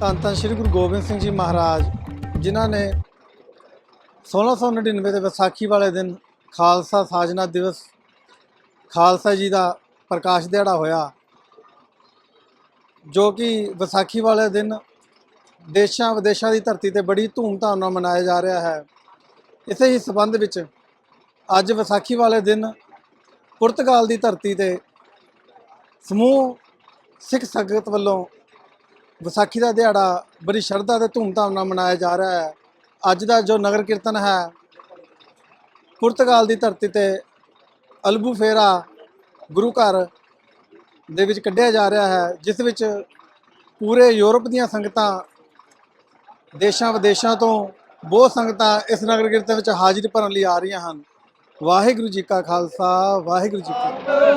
ਧੰਨ ਧੰਨ ਸ੍ਰੀ ਗੁਰੂ ਗੋਬਿੰਦ ਸਿੰਘ ਜੀ ਮਹਾਰਾਜ, ਜਿਨ੍ਹਾਂ ਨੇ 1699 ਦੇ ਵਿਸਾਖੀ ਵਾਲੇ ਦਿਨ ਖਾਲਸਾ ਸਾਜਨਾ ਦਿਵਸ, ਖਾਲਸਾ ਜੀ ਦਾ ਪ੍ਰਕਾਸ਼ ਦਿਹਾੜਾ ਹੋਇਆ, ਜੋ ਕਿ ਵਿਸਾਖੀ ਵਾਲੇ ਦਿਨ ਦੇਸ਼ਾਂ ਵਿਦੇਸ਼ਾਂ ਦੀ ਧਰਤੀ ਤੇ ਬੜੀ ਧੂਮਧਾਮ ਨਾਲ ਮਨਾਇਆ ਜਾ ਰਿਹਾ ਹੈ। ਇਸੇ ਹੀ ਸਬੰਧ ਵਿੱਚ ਅੱਜ ਵਿਸਾਖੀ ਵਾਲੇ ਦਿਨ ਪੁਰਤਗਾਲ ਦੀ ਧਰਤੀ ਤੇ ਸਮੂਹ ਸਿੱਖ ਸੰਗਤ ਵੱਲੋਂ ਵਿਸਾਖੀ ਦਾ ਦਿਹਾੜਾ ਬੜੀ ਸ਼ਰਧਾ ਤੇ ਧੂਮਧਾਮ ਨਾਲ ਮਨਾਇਆ ਜਾ ਰਿਹਾ ਹੈ। ਅੱਜ ਦਾ ਜੋ ਨਗਰ ਕੀਰਤਨ ਹੈ, ਪੁਰਤਗਾਲ ਦੀ ਧਰਤੀ ਤੇ ਅਲਬੂਫੇਰਾ ਗੁਰੂ ਘਰ ਦੇ ਵਿੱਚ ਕੱਢਿਆ ਜਾ ਰਿਹਾ ਹੈ, ਜਿਸ ਵਿੱਚ ਪੂਰੇ ਯੂਰਪ ਦੀਆਂ ਸੰਗਤਾਂ, ਦੇਸ਼ਾਂ ਵਿਦੇਸ਼ਾਂ ਤੋਂ ਬਹੁਤ ਸੰਗਤਾਂ ਇਸ ਨਗਰ ਕੀਰਤਨ ਵਿੱਚ ਹਾਜ਼ਰੀ ਭਰਨ ਲਈ ਆ ਰਹੀਆਂ ਹਨ। ਵਾਹਿਗੁਰੂ ਜੀ ਕਾ ਖਾਲਸਾ, ਵਾਹਿਗੁਰੂ ਜੀ ਕੀ ਫਤਿਹ।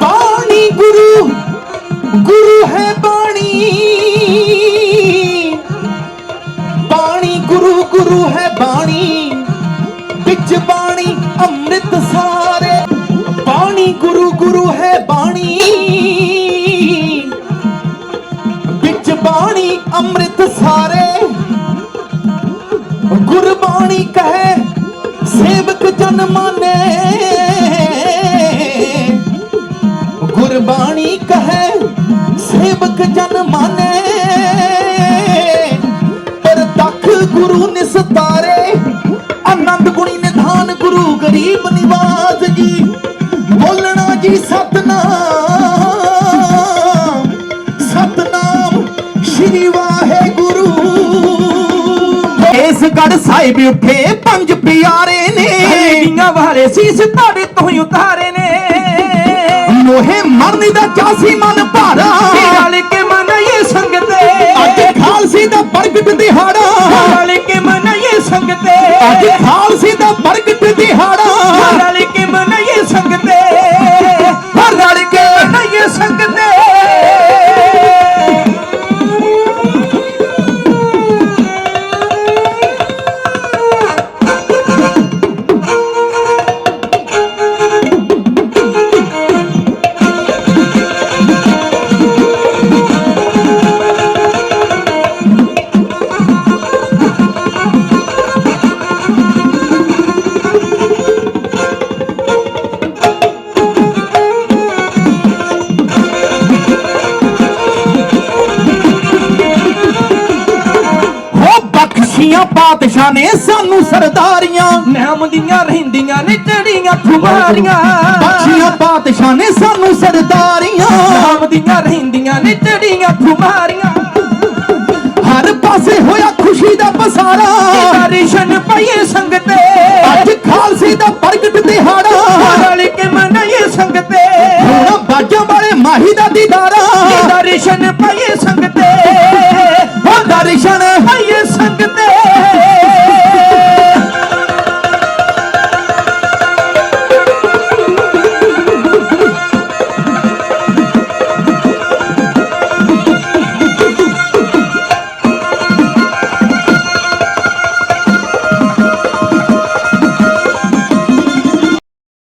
ਬਾਣੀ ਗੁਰੂ ਗੁਰੂ ਹੈ ਬਾਣੀ। ਬਾਣੀ ਗੁਰੂ ਗੁਰੂ ਹੈ ਬਾਣੀ। ਵਿੱਚ ਬਾਣੀ ਅੰਮ੍ਰਿਤ ਸਾਰੇ। ਬਾਣੀ ਗੁਰੂ ਗੁਰੂ ਹੈ ਬਾਣੀ। ਵਿੱਚ ਬਾਣੀ ਅੰਮ੍ਰਿਤ ਸਾਰੇ। ਗੁਰਬਾਣੀ ਕਹੇ ਸੇਵਕ ਜਨ ਮਾਨੇ ਪਰ ਤਖ ਗੁਰੂ ਨਿਸਤਾਰੇ ਆਨੰਦ ਗੁਣੀ ਨਿਧਾਨ ਗੁਰੂ ਗਰੀਬ ਨਿਵਾਜ ਜੀ। ਬੋਲਣਾ ਜੀ ਸਤਨਾਮ ਸਤਨਾਮ ਸ਼੍ਰੀ ਵਾਹਿਗੁਰੂ। ਇਸ ਗੜ ਸਾਹਿਬ ਉੱਠੇ ਪੰਜ ਪਿਆਰੇ ਨੇ। ਦੀਆਂ ਵਾਲੇ ਸੀਸ ਤੁਹਾਡੇ ਤੋਂ ਹੀ ਉਤਾਰੇ ਨੇ। ਮੋਹੇ ਮਰਨ ਦਾ ਚਾਸੀ ਮਨ ਭਾਰਾ। ਕੇ ਦਾ ਪ੍ਰਗਟ ਦਿਹਾੜਾ ਰਲ ਕੇ ਮਨਾਈਏ ਸੰਗਤੇ। ਅੱਜ ਖਾਲਸੀ ਦਾ ਪ੍ਰਗਟ ਦਿਹਾੜਾ ਬਖਸ਼ੀਆਂ ਪਾਤਸ਼ਾਹ ਨੇ ਸਾਨੂੰ ਸਰਦਾਰੀਆਂ ਨਾਮ ਦੀਆਂ ਰਹਿੰਦੀਆਂ ਨੇ ਚੜੀਆਂ ਖੁਮਾਰੀਆਂ। ਬਖਸ਼ੀਆਂ ਪਾਤਸ਼ਾਹ ਨੇ ਸਾਨੂੰ ਸਰਦਾਰੀਆਂ। ਨਾਮ ਦੀਆਂ ਰਹਿੰਦੀਆਂ ਨੇ ਚੜੀਆਂ ਖੁਮਾਰੀਆਂ। ਹਰ ਪਾਸੇ ਹੋਇਆ ਖੁਸ਼ੀ ਦਾ ਪਸਾਰਾ। ਦਰਸ਼ਨ ਪਈਏ ਸੰਗਤੇ। ਅੱਜ ਖਾਲਸੇ ਦਾ ਪ੍ਰਗਟ ਦਿਹਾੜਾ। ਰਲ ਕੇ ਮਨਾਈਏ ਸੰਗਤੇ। ਹੁਣ ਬਾਜਾਂ ਵਾਲੇ ਮਾਹੀ ਦਾ ਦੀਦਾਰਾ। ਦਰਸ਼ਨ ਪਈਏ ਸੰਗਤੇ।